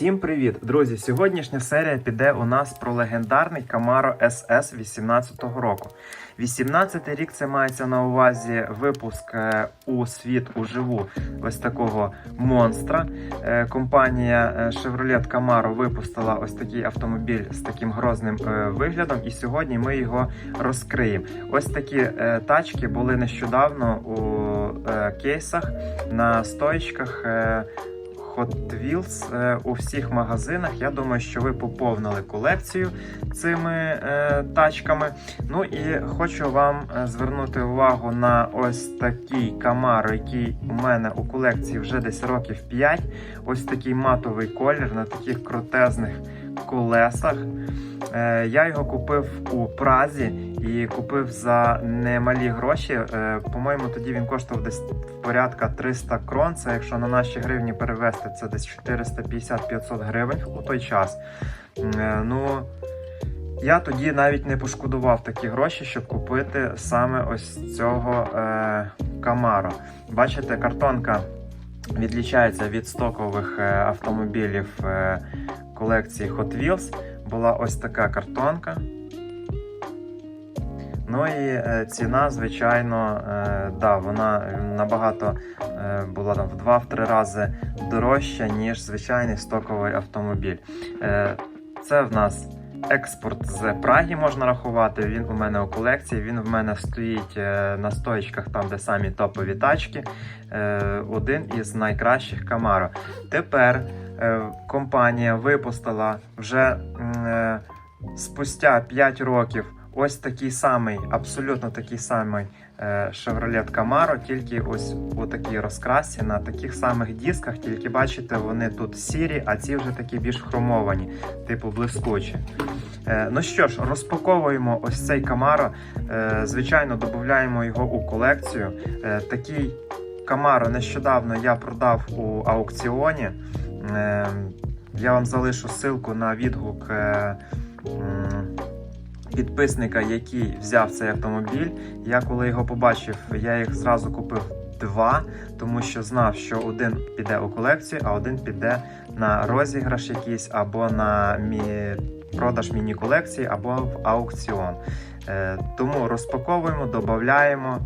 Всім привіт, друзі! Сьогоднішня серія піде у нас про легендарний Camaro SS 18-го року. 18-й рік це мається на увазі випуск е, у світ уживу ось такого монстра. Е, Компанія е, Chevrolet Camaro випустила ось такий автомобіль з таким грозним виглядом, і сьогодні ми його розкриємо. Ось такі тачки були нещодавно у кейсах на стоїчках. Hot Wheels е, у всіх магазинах. Я думаю, що ви поповнили колекцію цими е, тачками. Ну і хочу вам е, звернути увагу на ось такий Camaro, який у мене у колекції вже десь років 5. Ось такий матовий колір на таких крутезних колесах. Я його купив у Празі і купив за немалі гроші. Е, По-моєму, тоді він коштував десь порядка 300 крон. Це якщо на наші гривні перевести, це десь 450-500 гривень у той час. Е, Ну, я тоді навіть не пошкодував такі гроші, щоб купити саме ось цього е, Camaro. Бачите, картонка відлічається від стокових е, автомобілів е, колекції Hot Wheels. Була ось така картонка. Ну і е, ціна, звичайно, е, да, вона набагато е, була там в 2-3 рази дорожча, ніж звичайний стоковий автомобіль. Це в нас експорт з Праги можна рахувати. Він у мене у колекції. Він в мене стоїть на стоїчках, там, де самі топові тачки. Один із найкращих Camaro. Тепер компанія випустила вже спустя 5 років ось такий самий, абсолютно такий самий е, Chevrolet Camaro, тільки ось у такій розкрасі на таких самих дисках, тільки бачите, вони тут сірі, а ці вже такі більш хромовані, типу блискучі. Е, Ну що ж, розпаковуємо ось цей Camaro. Е, Звичайно, додаємо його у колекцію. Такий Camaro нещодавно я продав у аукціоні. Я вам залишу ссылку на відгук підписника, який взяв цей автомобіль. Я коли його побачив, я їх зразу купив два, тому що знав, що один піде у колекцію, а один піде на розіграш якийсь або на мі... продаж міні-колекції, або в аукціон. Е, Тому розпаковуємо, додаємо